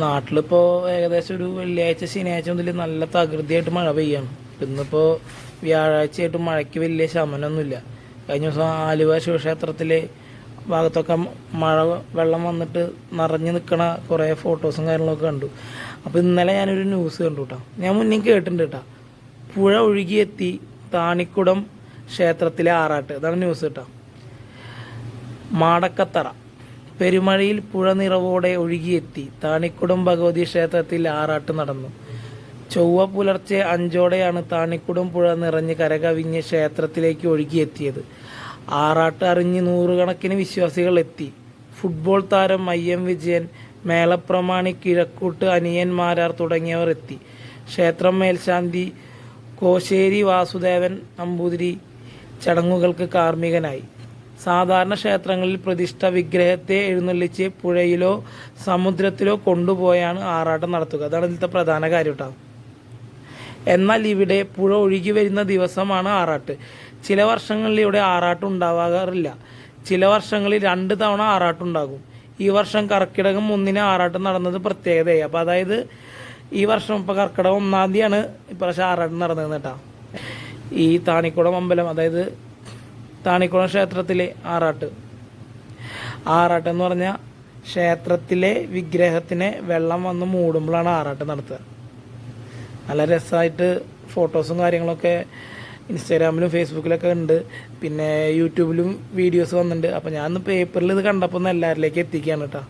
നാട്ടിലിപ്പോൾ ഏകദേശം ഒരു വെള്ളിയാഴ്ച ശനിയാഴ്ച മുതൽ നല്ല തകൃതിയായിട്ട് മഴ പെയ്യാണ്. ഇന്നിപ്പോൾ വ്യാഴാഴ്ചയായിട്ട് മഴയ്ക്ക് വലിയ ശമനമൊന്നുമില്ല. കഴിഞ്ഞ ദിവസം ആലുവ ശിവക്ഷേത്രത്തിലെ ഭാഗത്തൊക്കെ മഴ വെള്ളം വന്നിട്ട് നിറഞ്ഞു നിൽക്കണ കുറേ ഫോട്ടോസും കാര്യങ്ങളൊക്കെ കണ്ടു. അപ്പോൾ ഇന്നലെ ഞാനൊരു ന്യൂസ് കണ്ടു കേട്ടോ ഞാൻ മുന്നേ കേട്ടിട്ടുണ്ട് കേട്ടോ പുഴ ഒഴുകിയെത്തി താണിക്കുടം ക്ഷേത്രത്തിലെ ആറാട്ട്. ഇതാണ് ന്യൂസ് കേട്ടോ മാടക്കത്തറ. പെരുമഴയിൽ പുഴ നിറവോടെ ഒഴുകിയെത്തി. താണിക്കുടം ഭഗവതി ക്ഷേത്രത്തിൽ ആറാട്ട് നടന്നു. ചൊവ്വ പുലർച്ചെ അഞ്ചോടെയാണ് താണിക്കുടം പുഴ നിറഞ്ഞ് കരകവിഞ്ഞ് ക്ഷേത്രത്തിലേക്ക് ഒഴുകിയെത്തിയത്. ആറാട്ട് അറിഞ്ഞ് നൂറുകണക്കിന് വിശ്വാസികൾ എത്തി. ഫുട്ബോൾ താരം ഐ എം വിജയൻ മേളപ്രമാണി കിഴക്കൂട്ട് അനിയന്മാരാർ തുടങ്ങിയവർ എത്തി. ക്ഷേത്രം മേൽശാന്തി കോശേരി വാസുദേവൻ നമ്പൂതിരി ചടങ്ങുകൾക്ക് കാർമ്മികനായി. സാധാരണ ക്ഷേത്രങ്ങളിൽ പ്രതിഷ്ഠ വിഗ്രഹത്തെ എഴുന്നള്ളിച്ച് പുഴയിലോ സമുദ്രത്തിലോ കൊണ്ടുപോയാണ് ആറാട്ടം നടത്തുക. അതാണ് ഇതിലത്തെ പ്രധാന കാര്യം കേട്ടോ എന്നാൽ ഇവിടെ പുഴ ഒഴുകി വരുന്ന ദിവസമാണ് ആറാട്ട്. ചില വർഷങ്ങളിൽ ഇവിടെ ആറാട്ട് ഉണ്ടാവാറില്ല. ചില വർഷങ്ങളിൽ രണ്ട് തവണ ആറാട്ട് ഉണ്ടാകും. ഈ വർഷം കർക്കിടകം ഒന്നിന് ആറാട്ടം നടന്നത് പ്രത്യേകതയായി. അപ്പോൾ അതായത് ഈ വർഷം ഇപ്പോൾ കർക്കിടകം ഒന്നാം തീയതിയാണ് ഇപ്രാവശ്യം ആറാട്ടം നടന്നത് കേട്ടോ. ഈ താണിക്കുളം അമ്പലം അതായത് താണിക്കുളം ക്ഷേത്രത്തിലെ ആറാട്ട്. ആറാട്ട് എന്ന് പറഞ്ഞാൽ ക്ഷേത്രത്തിലെ വിഗ്രഹത്തിനെ വെള്ളം വന്ന് മൂടുമ്പോഴാണ് ആറാട്ട് നടത്തുക. നല്ല രസമായിട്ട് ഫോട്ടോസും കാര്യങ്ങളൊക്കെ ഇൻസ്റ്റാഗ്രാമിലും ഫേസ്ബുക്കിലൊക്കെ ഉണ്ട്. പിന്നെ യൂട്യൂബിലും വീഡിയോസ് വന്നിട്ടുണ്ട്. അപ്പോൾ ഞാൻ പേപ്പറിൽ ഇത് കണ്ടപ്പോൾ ഒന്ന് എല്ലാവരിലേക്ക് എത്തിക്കുകയാണ് കേട്ടോ.